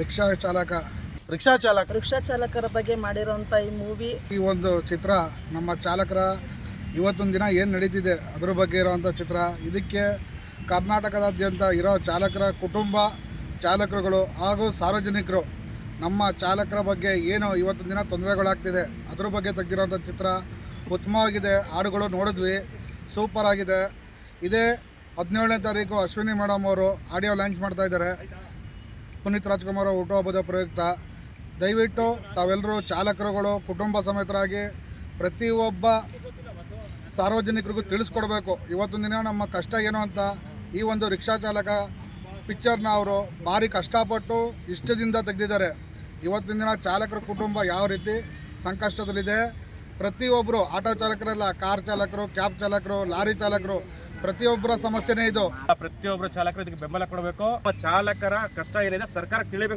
Rickshaw ಚಾಲಕ. Rickshaw ಚಾಲಕ. Rickshaw ಚಾಲಕರ ಬಗ್ಗೆ ಮಾಡಿರೋಂಥ ಈ ಮೂವಿ ಈ ಒಂದು ಚಿತ್ರ ನಮ್ಮ ಚಾಲಕರ ಇವತ್ತೊಂದು ದಿನ ಏನು ನಡೀತಿದೆ ಅದ್ರ ಬಗ್ಗೆ ಇರೋವಂಥ ಚಿತ್ರ. ಇದಕ್ಕೆ ಕರ್ನಾಟಕದಾದ್ಯಂತ ಇರೋ ಚಾಲಕರ ಕುಟುಂಬ ಚಾಲಕರುಗಳು ಹಾಗೂ ಸಾರ್ವಜನಿಕರು ನಮ್ಮ ಚಾಲಕರ ಬಗ್ಗೆ ಏನು ಇವತ್ತೊಂದು ದಿನ ತೊಂದರೆಗಳಾಗ್ತಿದೆ ಅದ್ರ ಬಗ್ಗೆ ತೆಗೆದಿರೋಂಥ ಚಿತ್ರ. ಉತ್ತಮವಾಗಿದೆ ಹಾಡುಗಳು ನೋಡಿದ್ವಿ ಸೂಪರ್ ಆಗಿದೆ. ಇದೇ ಹದಿನೇಳನೇ ತಾರೀಕು ಅಶ್ವಿನಿ ಮೇಡಮ್ ಅವರು ಆಡಿಯೋ ಲಾಂಚ್ ಮಾಡ್ತಾ ಇದ್ದಾರೆ. ಪುನೀತ್ ರಾಜ್ಕುಮಾರ್ ಹುಟ್ಟುಹಬ್ಬದ ಪ್ರಯುಕ್ತ. ದಯವಿಟ್ಟು ತಾವೆಲ್ಲರೂ ಚಾಲಕರುಗಳು, ಕುಟುಂಬ ಸಮೇತರಾಗಿ ಪ್ರತಿಯೊಬ್ಬ ಸಾರ್ವಜನಿಕರಿಗೂ ತಿಳಿಸ್ಕೊಡ್ಬೇಕು. ಇವತ್ತೊಂದು ದಿನ ನಮ್ಮ ಕಷ್ಟ ಏನು ಅಂತ ಈ ಒಂದು ರಿಕ್ಷಾ ಚಾಲಕ ಪಿಕ್ಚರ್ನ ಅವರು ಭಾರಿ ಕಷ್ಟಪಟ್ಟು ಇಷ್ಟದಿಂದ ತೆಗೆದಿದ್ದಾರೆ. ಇವತ್ತಿನ ದಿನ ಚಾಲಕರ ಕುಟುಂಬ ಯಾವ ರೀತಿ ಸಂಕಷ್ಟದಲ್ಲಿದೆ. ಪ್ರತಿಯೊಬ್ಬರು ಆಟೋ ಚಾಲಕರೆಲ್ಲ, ಕಾರ್ ಚಾಲಕರು, ಕ್ಯಾಬ್ ಚಾಲಕರು, ಲಾರಿ ಚಾಲಕರು ಪ್ರತಿಯೊಬ್ಬರ ಸಮಸ್ಯೆನೇ ಇದು. ಪ್ರತಿಯೊಬ್ಬರ ಚಾಲಕರು ಇದಕ್ಕೆ ಬೆಂಬಲ ಕೊಡಬೇಕು. ಚಾಲಕರ ಕಷ್ಟ ಏನಿದೆ ಸರ್ಕಾರ ತಿಳಿಬೇಕು